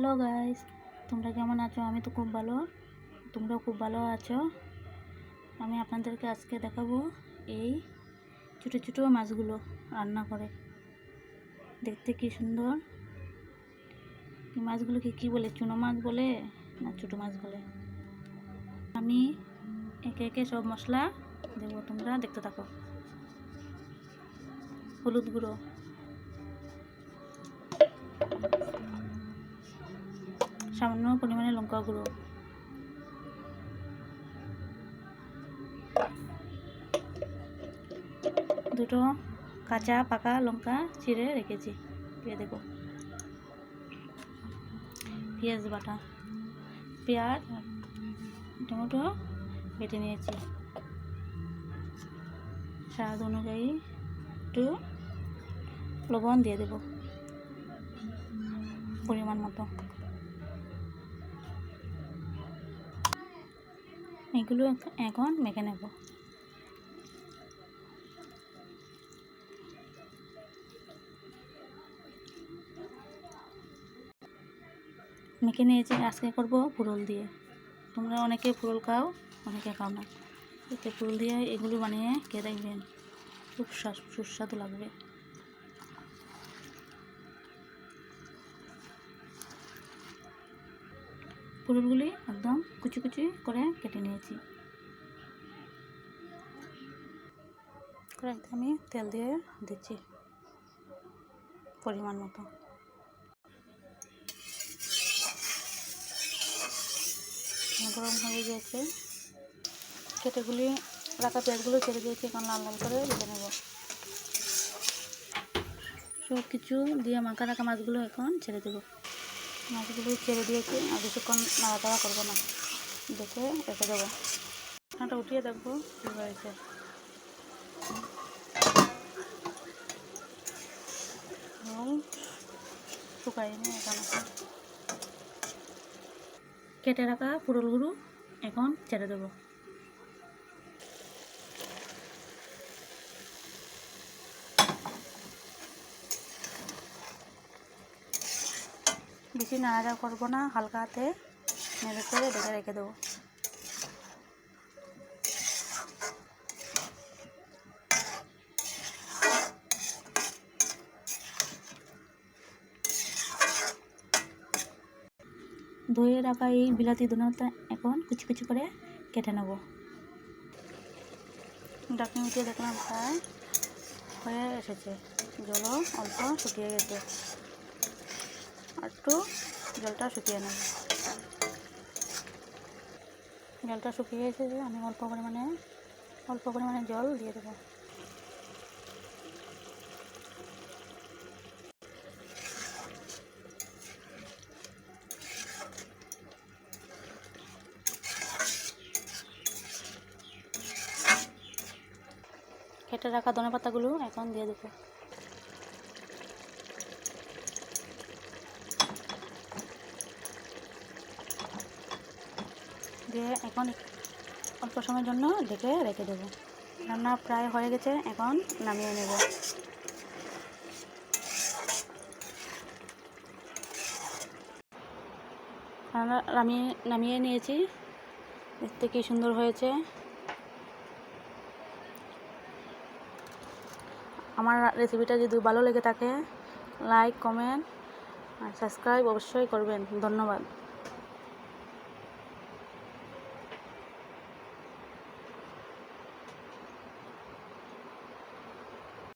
Hello guys তোমরা কেমন আছো? আমি তো খুব ভালো। তোমরাও খুব ভালো আছো? আমি আপনাদেরকে আজকে দেখাবো এই ছোটো ছোটো মাছগুলো রান্না করে। দেখতে কি সুন্দর? এই মাছগুলোকে কি বলে? চুনো মাছ বলে না ছোটো মাছ বলে? আমি একে একে সব মশলা দেবো। তোমরা দেখতে থাকো। হলুদ গুঁড়ো। সামান্য পরিমাণে লঙ্কা গুঁড়ো। দুটো কাঁচা, পাকা লঙ্কা চিড়ে রেখেছি। দিয়ে দেবো। পেঁয়াজ বাটা। পেঁয়াজ টমেটো বেটে নিয়েছি। স্বাদ অনুযায়ী একটু লবণ দিয়ে দেবো। পরিমাণ মতো। এগুলো এখন মেখে নেব। মেখে নিয়েছি আজকে করব পুরল দিয়ে। তোমরা অনেকে পুরল খাও, অনেকে খাও না। এতে পুরল দিয়ে এগুলো বানিয়ে খেয়ে দেখবেন। খুব সুস্বাদু লাগবে। পুরুলগুলি একদম কুচি কুচি করে কেটে নিয়েছি। কড়াইতে আমি তেল দিয়ে দিচ্ছি পরিমাণ মতো। গরম হয়ে গিয়েছে কেটেগুলি, রাখা পেঁয়াজগুলো ছেড়ে দিয়েছি, এখন লাল লাল করে ভেজে নেব। সব কিছু দিয়ে মাখা রাখা মাছগুলো এখন ছেড়ে দেবো। মাছগুলো ছেড়ে দিয়েছি, আর কিছুক্ষণ নাড়াচাড়া করব না। দেখে রেখে দেবো। ঠান্ডা উঠিয়ে দেখব কী হয়েছে। এবং শুকাইনি এখানে। কেটে রাখা পুরলগুলো এখন ছেড়ে দেবো। বেশি নাড়াচাড়া করব না হালকা হাতে নেড়ে করে ঢেকে রেখে দেবো। ধুয়ে রাখা এই বিলাতি ধনেটা এখন কুচি কুচি করে কেটে নেব। ডাকনি উঠিয়ে দেখলাম প্রায় হয়ে এসেছে। জলও অল্প শুকিয়ে গেছে। একটু জলটা শুকিয়ে নেব। জলটা শুকিয়ে গেছে যে আমি অল্প পরিমাণে অল্প পরিমাণে জল দিয়ে দেবো। কেটে রাখা ধনে পাতাগুলো এখন দিয়ে দেবো। দিয়ে এখন অল্প সময়ের জন্য ঢেকে রেখে দেবো। রান্না প্রায় হয়ে গেছে, এখন নামিয়ে নেব। নামিয়ে নামিয়ে নিয়েছি, দেখতে কি সুন্দর হয়েছে। আমার রেসিপিটা যদি ভালো লেগে থাকে লাইক কমেন্ট আর সাবস্ক্রাইব অবশ্যই করবেন। ধন্যবাদ।